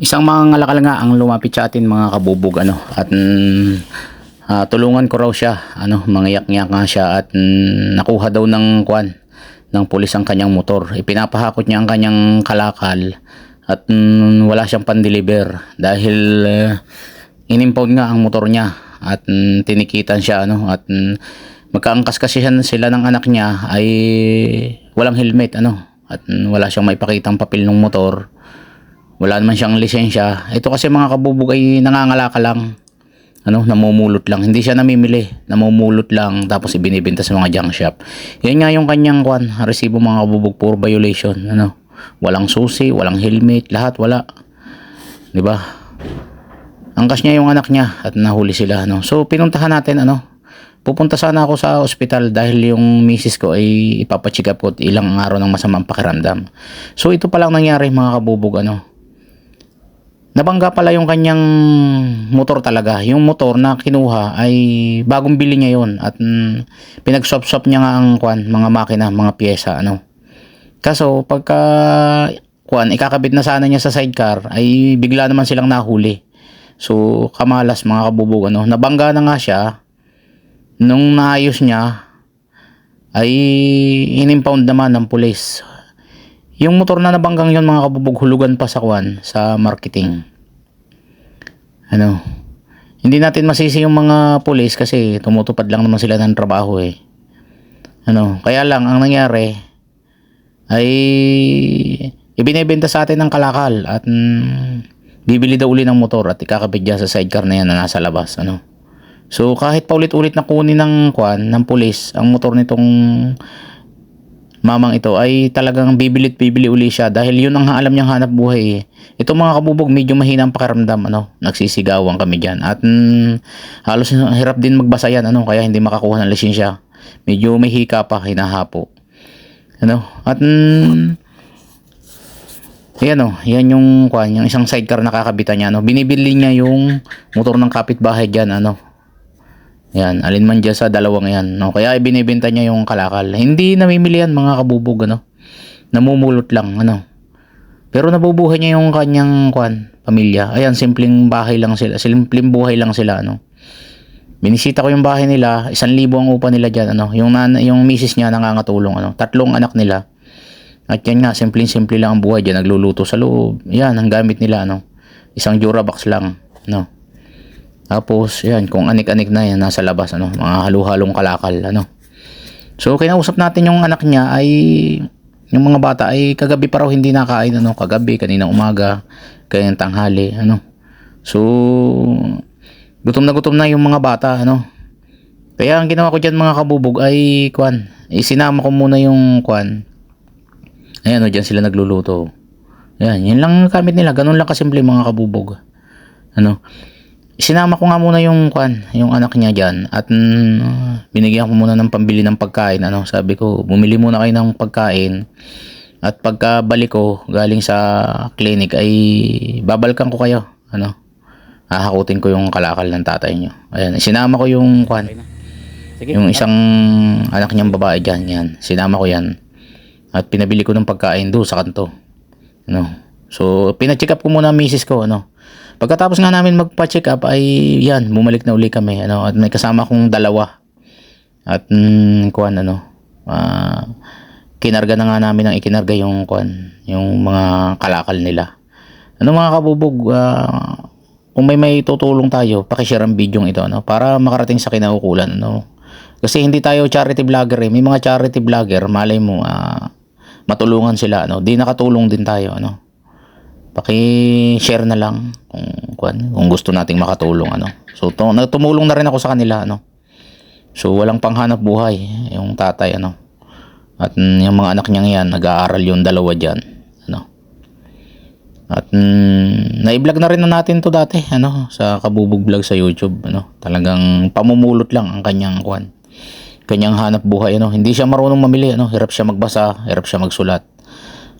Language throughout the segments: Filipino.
Isang mga ngalakal nga ang lumapit sa atin mga kabubog ano at ah, tulungan ko raw siya ano mangiyak-ngiyak nga siya at mm, nakuha daw ng kwan ng pulis ang kanyang motor. Ipinapahakot niya ang kanyang kalakal at mm, wala siyang pandeliver dahil uh, inimpound nga ang motor niya at mm, tinikitan siya ano at mm, magkaangkas kasi siya- sila ng anak niya ay walang helmet ano at mm, wala siyang maipakitang papel ng motor wala naman siyang lisensya. Ito kasi mga kabubog ay nangangalaka lang. Ano, namumulot lang. Hindi siya namimili. Namumulot lang tapos ibinibenta sa mga junk shop. Yan nga yung kanyang kwan, resibo mga kabubog puro violation. Ano, walang susi, walang helmet, lahat wala. 'Di ba? Angkas niya yung anak niya at nahuli sila ano. So pinuntahan natin ano. Pupunta sana ako sa ospital dahil yung misis ko ay ipapacheck up ko ilang araw ng masamang pakiramdam. So ito pa lang nangyari mga kabubog ano. Nabangga pala yung kanyang motor talaga. Yung motor na kinuha ay bagong bili niya yon at mm, pinag-swap-swap niya nga ang kwan, mga makina, mga pyesa ano. Kaso pagka kwan, ikakabit na sana niya sa sidecar ay bigla naman silang nahuli. So kamalas mga kabubog ano. Nabangga na nga siya nung naayos niya ay inimpound naman ng pulis. Yung motor na nabanggang yon mga kabubog hulugan pa sa kwan sa marketing. Ano? Hindi natin masisi yung mga pulis kasi tumutupad lang naman sila ng trabaho eh. Ano? Kaya lang ang nangyari ay ibinebenta sa atin ng kalakal at mm, bibili daw uli ng motor at ikakabit dyan sa sidecar na yan na nasa labas. Ano? So kahit paulit-ulit na kunin ng kwan ng pulis ang motor nitong mamang ito ay talagang bibilit bibili uli siya dahil yun ang alam niyang hanap buhay eh. Ito mga kabubog medyo mahina ang pakiramdam ano, nagsisigawan kami diyan at mm, halos hirap din magbasa yan ano kaya hindi makakuha ng lisensya. Medyo may hika pa hinahapo. Ano? At mm, Ayan o, yan yung kwan, yung isang sidecar na kakabitan niya, no. Binibili niya yung motor ng kapitbahay diyan, ano. Yan, alin man dyan sa dalawang yan. No? Kaya ibinibenta niya yung kalakal. Hindi namimili yan mga kabubog. Ano? Namumulot lang. Ano? Pero nabubuhay niya yung kanyang kwan, pamilya. Ayan, simpleng bahay lang sila. Simpleng buhay lang sila. Ano? Binisita ko yung bahay nila. Isang libo ang upa nila dyan. Ano? Yung, nan yung misis niya nangangatulong. Ano? Tatlong anak nila. At yan nga, simpleng-simple lang ang buhay dyan. Nagluluto sa loob. Yan, ang gamit nila. Ano? Isang Durabox lang. No? Tapos, yan, kung anik-anik na yan, nasa labas, ano, mga halu-halong kalakal, ano. So, kinausap natin yung anak niya ay, yung mga bata ay kagabi pa raw hindi nakain, ano, kagabi, kaninang umaga, kanyang tanghali, ano. So, gutom na gutom na yung mga bata, ano. Kaya ang ginawa ko dyan mga kabubog ay, kwan, isinama ko muna yung kwan. Ayan, o, dyan sila nagluluto. Ayan, yun lang ang gamit nila. Ganun lang kasimple mga kabubog. Ano, sinama ko nga muna yung kwan, yung anak niya diyan at mm, binigyan ko muna ng pambili ng pagkain ano, sabi ko bumili muna kayo ng pagkain at pagka balik ko galing sa clinic ay babalikan ko kayo ano. Hahakutin ko yung kalakal ng tatay niyo. Ayan, sinama ko yung kwan. Yung isang anak niyang babae diyan, yan. Sinama ko yan. At pinabili ko ng pagkain do sa kanto. Ano. So, pina-check up ko muna ang misis ko, ano. Pagkatapos nga namin magpa-check up ay yan, bumalik na uli kami ano at may kasama kong dalawa. At mm, kuan ano, ah, kinarga na nga namin ang ikinarga yung kuan, yung mga kalakal nila. Ano mga kabubog, ah, kung may may tutulong tayo, paki-share ang video ito ano para makarating sa kinaukulan ano. Kasi hindi tayo charity vlogger eh. May mga charity vlogger, malay mo ah, matulungan sila ano. Di nakatulong din tayo ano paki-share na lang kung kung, kung gusto nating makatulong ano. So to, tumulong na rin ako sa kanila ano. So walang panghanap buhay yung tatay ano. At mm, yung mga anak niya yan, nag-aaral yung dalawa diyan, ano. At mm, na-vlog na rin na natin to dati ano sa Kabubog Vlog sa YouTube ano. Talagang pamumulot lang ang kanyang kwan. Kanyang hanap buhay ano. Hindi siya marunong mamili ano, hirap siya magbasa, hirap siya magsulat.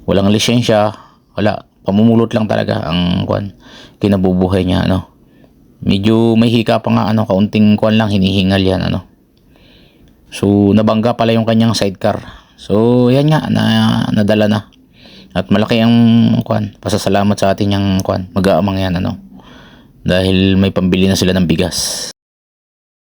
Walang lisensya, wala pamumulot lang talaga ang kwan kinabubuhay niya ano. Medyo may hika pa nga ano kaunting kwan lang hinihingal yan ano. So nabangga pala yung kanyang sidecar. So yan nga na, nadala na. At malaki ang kwan, pasasalamat sa atin yung kwan, mag-aamang yan ano. Dahil may pambili na sila ng bigas.